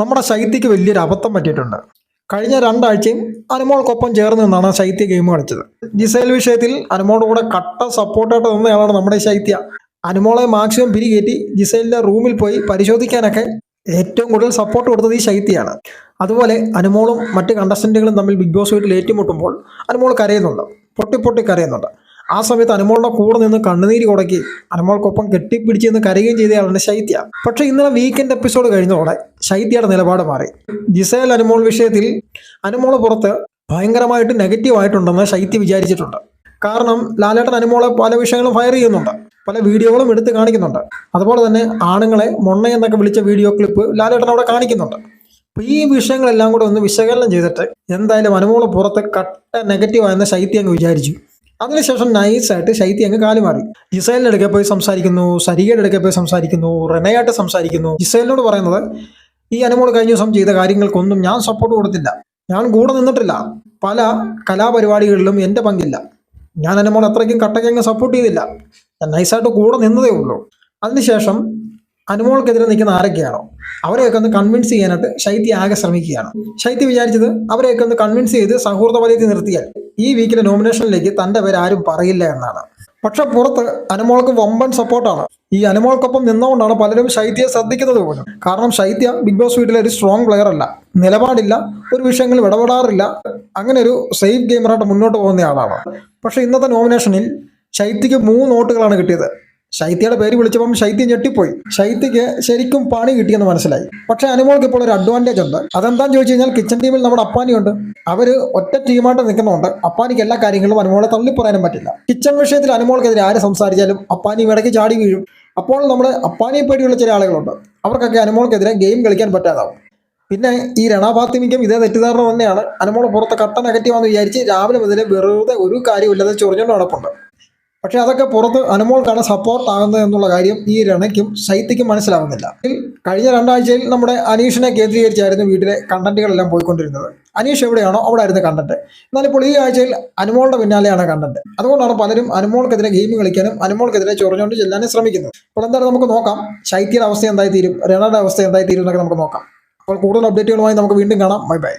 നമ്മുടെ ശൈത്യക്ക് വലിയൊരു അബദ്ധം പറ്റിയിട്ടുണ്ട്. കഴിഞ്ഞ രണ്ടാഴ്ചയും അനുമോൾക്കൊപ്പം ചേർന്ന് നിന്നാണ് ശൈത്യ ഗെയിം കളിച്ചത്. ജിസൈൽ വിഷയത്തിൽ അനുമോളുടെ കൂടെ കട്ട സപ്പോർട്ടായിട്ട് നിന്നയാളാണ് നമ്മുടെ ശൈത്യ. അനുമോളെ മാക്സിമം പിരികേറ്റി ജിസൈലിന്റെ റൂമിൽ പോയി പരിശോധിക്കാനൊക്കെ ഏറ്റവും കൂടുതൽ സപ്പോർട്ട് കൊടുത്തത് ഈ ശൈത്യയാണ്. അതുപോലെ അനുമോളും മറ്റ് കണ്ടസ്റ്റന്റുകളും തമ്മിൽ ബിഗ് ബോസ് വീട്ടിൽ ഏറ്റുമുട്ടുമ്പോൾ അനുമോൾ കരയുന്നുണ്ട്. പൊട്ടി പൊട്ടി കരയുന്നുണ്ട്. ആ സമയത്ത് അനുമോളുടെ കൂടെ നിന്ന് കണ്ണുനീര് കുടക്കി അനുമോൾക്കൊപ്പം കെട്ടിപ്പിടിച്ച് നിന്ന് കരയുകയും ചെയ്തയാളാണ് ശൈത്യ. പക്ഷേ ഇന്നലെ വീക്കെൻഡ് എപ്പിസോഡ് കഴിഞ്ഞതോടെ ശൈത്യയുടെ നിലപാട് മാറി. ജിസേൽ അനുമോൾ വിഷയത്തിൽ അനുമോൾ പുറത്ത് ഭയങ്കരമായിട്ട് നെഗറ്റീവ് ആയിട്ടുണ്ടെന്ന് ശൈത്യ വിചാരിച്ചിട്ടുണ്ട്. കാരണം ലാലേട്ടൻ അനുമോളെ പല വിഷയങ്ങളും ഫയർ ചെയ്യുന്നുണ്ട്. പല വീഡിയോകളും എടുത്ത് കാണിക്കുന്നുണ്ട്. അതുപോലെ തന്നെ ആണുങ്ങളെ മൊണ്ണ എന്നൊക്കെ വിളിച്ച വീഡിയോ ക്ലിപ്പ് ലാലേട്ടൻ അവിടെ കാണിക്കുന്നുണ്ട്. അപ്പൊ ഈ വിഷയങ്ങളെല്ലാം കൂടെ ഒന്ന് വിശകലനം ചെയ്തിട്ട് എന്തായാലും അനുമോൾ പുറത്ത് കട്ട നെഗറ്റീവ് ആയെന്ന് ശൈത്യ വിചാരിച്ചു. അതിനുശേഷം നൈസായിട്ട് ശൈത്യ അങ്ങ് കാലുമാറി ജിസൈലിന്റെ അടുക്കെ പോയി സംസാരിക്കുന്നു സരികയുടെ അടുക്കെ പോയി സംസാരിക്കുന്നു റെനയായിട്ട് സംസാരിക്കുന്നു. ജിസൈലിനോട് പറയുന്നത് ഈ അനുമോൾ കഴിഞ്ഞ ദിവസം ചെയ്ത കാര്യങ്ങൾക്കൊന്നും ഞാൻ സപ്പോർട്ട് കൊടുത്തില്ല. ഞാൻ കൂടെ നിന്നിട്ടില്ല. പല കലാപരിപാടികളിലും എന്റെ പങ്കില്ല. ഞാൻ അനുമോൾ അത്രയ്ക്കും കട്ടക്കങ്ങ് സപ്പോർട്ട് ചെയ്തില്ല. ഞാൻ നൈസായിട്ട് കൂടെ നിന്നതേ ഉള്ളൂ. അതിനുശേഷം അനുമോൾക്കെതിരെ നിൽക്കുന്ന ആരൊക്കെയാണോ അവരെയൊക്കെ ഒന്ന് കൺവിൻസ് ചെയ്യാനായിട്ട് ശൈത്യ ആകെ ശ്രമിക്കുകയാണ്. ശൈത്യ വിചാരിച്ചത് അവരെയൊക്കെ ഒന്ന് കൺവിൻസ് ചെയ്ത് സൗഹൃദ വലയത്തിൽ നിർത്തിയാൽ ഈ വീക്കിലെ നോമിനേഷനിലേക്ക് തന്റെ പേര് ആരും പറയില്ല എന്നാണ്. പക്ഷെ പുറത്ത് അനുമോൾക്ക് വമ്പൻ സപ്പോർട്ടാണ് ഈ അനുമോൾക്കൊപ്പം നിന്നുകൊണ്ടാണ് പലരും ശൈത്യയെ ശ്രദ്ധിക്കുന്നത് പോലും. കാരണം ശൈത്യ ബിഗ് ബോസ് വീട്ടിലെ ഒരു സ്ട്രോങ് പ്ലെയർ അല്ല. നിലപാടില്ല ഒരു വിഷയങ്ങളിൽ ഇടപെടാറില്ല അങ്ങനെ ഒരു സേഫ് ഗെയിമറായിട്ട് മുന്നോട്ട് പോകുന്ന ആളാണ്. പക്ഷെ ഇന്നത്തെ നോമിനേഷനിൽ ശൈത്യക്ക് മൂന്ന് വോട്ടുകളാണ് കിട്ടിയത്. ശൈത്യയുടെ പേര് വിളിച്ചപ്പം ശൈത്യം ഞെട്ടിപ്പോയി. ശൈത്യക്ക് ശരിക്കും പണി കിട്ടിയെന്ന് മനസ്സിലായി. പക്ഷെ അനുമോൾക്ക് ഇപ്പോൾ ഒരു അഡ്വാന്റേജ് ഉണ്ട്. അതെന്താന്ന് ചോദിച്ചു കഴിഞ്ഞാൽ കിച്ചൺ ടീമിൽ നമ്മുടെ അപ്പാനിയുണ്ട്. അവർ ഒറ്റ ടീമായിട്ട് നിൽക്കുന്നുണ്ട്. അപ്പാനിക്ക് എല്ലാ കാര്യങ്ങളും അനുമോളെ തള്ളിപ്പറയാനും പറ്റില്ല. കിച്ചൺ വിഷയത്തിൽ അനുമോൾക്കെതിരെ ആര് സംസാരിച്ചാലും അപ്പാനി ഇടയ്ക്ക് ചാടി വീഴും. അപ്പോൾ നമ്മൾ അപ്പാനിയെ പേടിയുള്ള ചില ആളുകളുണ്ട് അവർക്കൊക്കെ അനുമോൾക്കെതിരെ ഗെയിം കളിക്കാൻ പറ്റാതാവും. പിന്നെ ഈ രണാഭാത്തിമിക്കും ഇതേ തെറ്റിദ്ധാരണ തന്നെയാണ്. അനുമോൾ പുറത്ത് കട്ട നെഗറ്റീവാന്ന് വിചാരിച്ച് രാവിലെ മുതൽ വെറുതെ ഒരു കാര്യമില്ലാതെ ചൊറിഞ്ഞുകൊണ്ട് നടപ്പുണ്ട്. പക്ഷെ അതൊക്കെ പുറത്ത് അനുമോൾക്കാണ് സപ്പോർട്ട് ആകുന്നത് എന്നുള്ള കാര്യം ഈ രണയ്ക്കും ശൈത്യക്കും മനസ്സിലാവുന്നില്ല. കഴിഞ്ഞ രണ്ടാഴ്ചയിൽ നമ്മുടെ അനീഷിനെ കേന്ദ്രീകരിച്ചായിരുന്നു വീട്ടിലെ കണ്ടന്റുകളെല്ലാം പോയിക്കൊണ്ടിരുന്നത്. അനീഷ് എവിടെയാണോ അവിടെ ആയിരുന്നു കണ്ടന്റ്. എന്നാൽ ഇപ്പോൾ ഈ ആഴ്ചയിൽ അനുമോളുടെ പിന്നാലെയാണ് കണ്ടന്റ്. അതുകൊണ്ടാണ് പലരും അനുമോൾക്കെതിരെ ഗെയിം കളിക്കാനും അനുമോൾക്കെതിരെ ചൊറിഞ്ഞുകൊണ്ട് ചെല്ലാനും ശ്രമിക്കുന്നത്. അപ്പോൾ എന്തായാലും നമുക്ക് നോക്കാം. ശൈത്യയുടെ അവസ്ഥ എന്തായി തീരും രണയുടെ അവസ്ഥ എന്തായി തീരും എന്നൊക്കെ നമുക്ക് നോക്കാം. അപ്പോൾ കൂടുതൽ അപ്ഡേറ്റുകളുമായി നമുക്ക് വീണ്ടും കാണാം. Bye bye